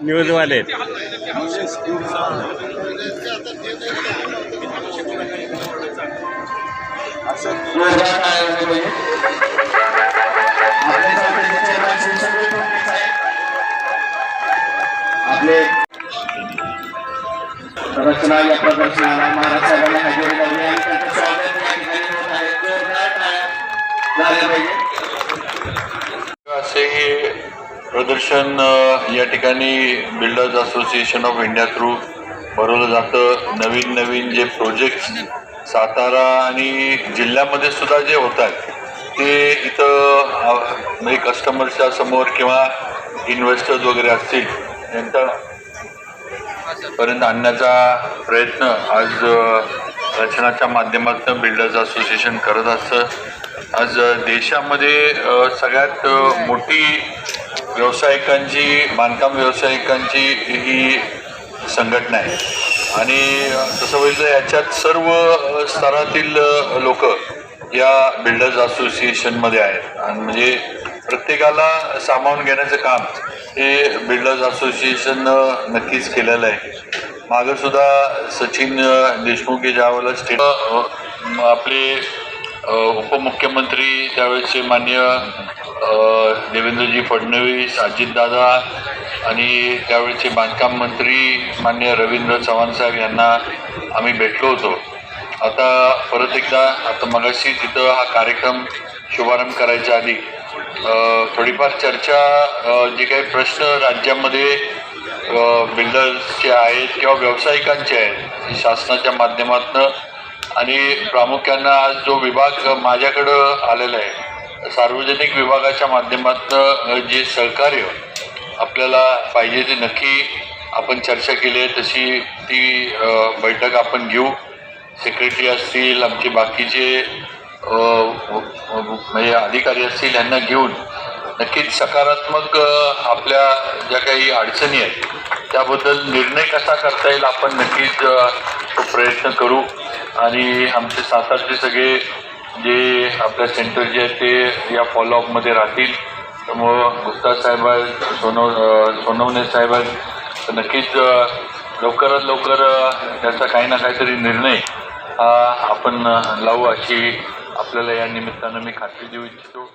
न्यूजवाले. आपले रचना या प्रदर्शनाला महाराज साहेबांना हजेरी लावली आणि त्यांचं स्वागत या ठिकाणी होत आहे. जोरदार टाळ्या झाल्या पाहिजे. असे हे प्रदर्शन या ठिकाणी builders association of India through भरवलं जातं. नवीन नवीन जे प्रोजेक्ट्स सातारा आणि जिल्ह्यामध्ये सुद्धा जे होत आहेत ते इथं म्हणजे कस्टमर्सच्या समोर किंवा इन्व्हेस्टर्स वगैरे असतील यांचा पर्यंत आणण्याचा प्रयत्न आज रचनाच्या माध्यमातून बिल्डर्स असोसिएशन करत असतं. आज देशामध्ये सगळ्यात मोठी व्यावसायिकांची बांधकाम व्यावसायिकांची ही संघटना आहे. आणि तसं बघितलं याच्यात सर्व स्तरातील लोक या बिल्डर्स असोसिएशनमध्ये आहेत. आणि म्हणजे प्रत्येकाला सामावून घेण्याचं काम हे बिल्डर्स असोसिएशन नक्कीच केलेलं आहे. मागंसुद्धा सचिन देशमुख हे ज्यावेळेला स्टेट आपले उपमुख्यमंत्री त्यावेळेसचे मान्य देवेंद्रजी फडणवीस अजितदादा आणि त्यावेळेचे बांधकाम मंत्री मान्य रवींद्र चव्हाण साहेब यांना आम्ही भेटलो होतो. आता परत एकदा आता मगाशी तिथं हा कार्यक्रम शुभारंभ करायच्या आधी थोडीफार चर्चा जे काही प्रश्न राज्यामध्ये बिल्डर्सचे आहेत किंवा व्यावसायिकांचे आहेत शासनाच्या माध्यमातून आणि प्रामुख्यानं आज जो विभाग माझ्याकडं आलेला आहे सार्वजनिक विभागाच्या माध्यमातून जे सहकार्य आपल्याला पाहिजे ते नक्की आपण चर्चा केली आहे तशी ती बैठक आपण घेऊ. सेक्रेटरी असतील आमचे बाकीचे म्हणजे अधिकारी असतील यांना घेऊन नक्कीच सकारात्मक आपल्या ज्या काही अडचणी आहेत त्याबद्दल निर्णय कसा करता येईल आपण नक्कीच प्रयत्न करू. आणि आमचे सातारचे सगळे जे आपल्या सेंटर जे आहे ते या फॉलोअपमध्ये राहतील. त्यामुळं गुप्ता साहेब सोनव सोनवणे साहेब नक्कीच लवकरात लवकर त्याचा काही ना काहीतरी निर्णय हा आपण लावू अशी आपल्याला या निमित्तानं मी खात्री देऊ इच्छितो.